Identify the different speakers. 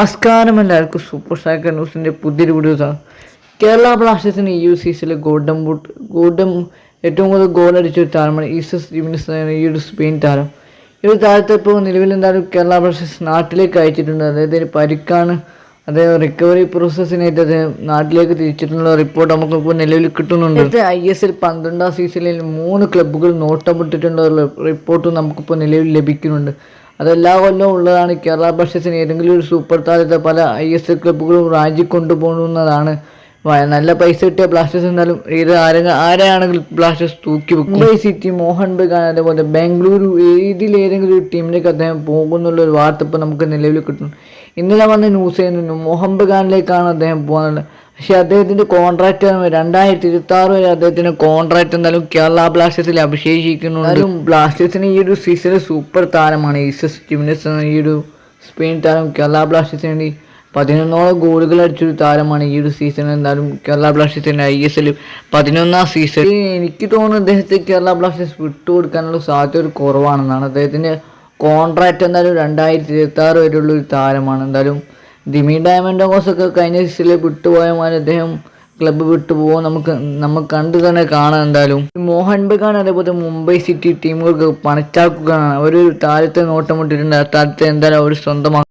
Speaker 1: നമസ്കാരം എല്ലാവർക്കും super stacker ന്യൂസിന്റെ പുതിയൊരു വീഡിയോസാണ് കേരള ബ്ലാസ്റ്റേഴ്സിന് ഈ ഒരു സിയിലെ ഗോൾഡൻ ബൂട്ട് ഗോൾഡൻ ഏറ്റവും കൂടുതൽ ഗോൾ അടിച്ച ഒരു താരമാണ് ഈസസ് ജിമിനിസ് ഈ ഒരു സ്പെയിൻ താരം. ഈ ഒരു താരത്തെ ഇപ്പോൾ നിലവിൽ എന്തായാലും കേരള ബ്ലാസ്റ്റേഴ്സ് നാട്ടിലേക്ക് അയച്ചിട്ടുണ്ട്. അതായത് പരിക്കാണ്. അദ്ദേഹം റിക്കവറി പ്രോസസ്സിനായിട്ട് അദ്ദേഹം നാട്ടിലേക്ക് തിരിച്ചിട്ടുള്ള റിപ്പോർട്ട് നമുക്ക് ഇപ്പോൾ നിലവിൽ കിട്ടുന്നുണ്ട്. ഐ എസ് എൽ പന്ത്രണ്ടാം സീസണിൽ മൂന്ന് ക്ലബ്ബുകൾ നോട്ടമിട്ടിട്ടുള്ള റിപ്പോർട്ടും നമുക്കിപ്പോൾ നിലവിൽ ലഭിക്കുന്നുണ്ട്. അതെല്ലാ കൊല്ലവും ഉള്ളതാണ്. കേരള ബ്ലാസ്റ്റേഴ്സിന് ഏതെങ്കിലും ഒരു സൂപ്പർ താരത്തെ പല ഐ എസ് എൽ ക്ലബ്ബുകളും റാഞ്ചി കൊണ്ടുപോകുന്നതാണ്. നല്ല പൈസ കിട്ടിയ ബ്ലാസ്റ്റേഴ്സ് എന്നാലും ഇത് ആരെ ആരെയാണെങ്കിലും ബ്ലാസ്റ്റേഴ്സ് തൂക്കി വെക്കും. മുംബൈ സിറ്റി മോഹൻ ബഗാൻ അതേപോലെ ബാംഗ്ലൂരു ഏതിലേതെങ്കിലും ഒരു ടീമിലേക്ക് അദ്ദേഹം പോകുന്നുള്ള ഒരു വാർത്ത ഇപ്പോൾ നമുക്ക് നിലവിൽ കിട്ടും ഇന്നലെ വന്ന ന്യൂസ് ചെയ്യുന്നു മോഹൻ ബഗാനിലേക്കാണ് അദ്ദേഹം പോകുന്നത് പക്ഷെ അദ്ദേഹത്തിന്റെ കോൺട്രാക്ട് രണ്ടായിരത്തി ഇരുപത്തി ആറ് വരെ അദ്ദേഹത്തിന്റെ കോൺട്രാക്ട് എന്തായാലും കേരള ബ്ലാസ്റ്റേഴ്സിൽ അഭിഷേകിക്കുന്നുണ്ട്. ബ്ലാസ്റ്റേഴ്സിന് ഈ ഒരു സീസണിൽ സൂപ്പർ താരമാണ്. ഈസസ് ജിമിനസ് എന്ന ഈ ഒരു സ്പെയിൻ താരം കേരള ബ്ലാസ്റ്റേഴ്സിന് വേണ്ടി പതിനൊന്നോളം ഗോളുകൾ അടിച്ചൊരു താരമാണ് ഈ ഒരു സീസണിൽ എന്തായാലും കേരള ബ്ലാസ്റ്റേഴ്സിന്റെ ഐ എസ് എല്ലിൽ പതിനൊന്നാം സീസൺ എനിക്ക് തോന്നുന്നു അദ്ദേഹത്തെ കേരള ബ്ലാസ്റ്റേഴ്സ് വിട്ടുകൊടുക്കാനുള്ള സാധ്യത ഒരു കുറവാണെന്നാണ്. അദ്ദേഹത്തിന്റെ കോൺട്രാക്ട് എന്തായാലും രണ്ടായിരത്തി ഇരുപത്തി ആറ് വരെയുള്ള ഒരു താരമാണ്. എന്തായാലും ദിമി ഡയമൻഡോസ് ഒക്കെ കഴിഞ്ഞ സീസണിൽ വിട്ടുപോയ മാതിരി അദ്ദേഹം ക്ലബ്ബ് വിട്ടു പോകും. നമുക്ക് നമുക്ക് കണ്ടു തന്നെ കാണാം എന്തായാലും. മോഹൻ ബഗാൻ അതേപോലെ മുംബൈ സിറ്റി ടീമുകൾക്ക് പണച്ചാക്കുകയാണ്. അവർ താരത്തെ നോട്ടമിട്ടിട്ടുണ്ട് ആ താരത്തെ എന്തായാലും അവർ സ്വന്തമാക്കും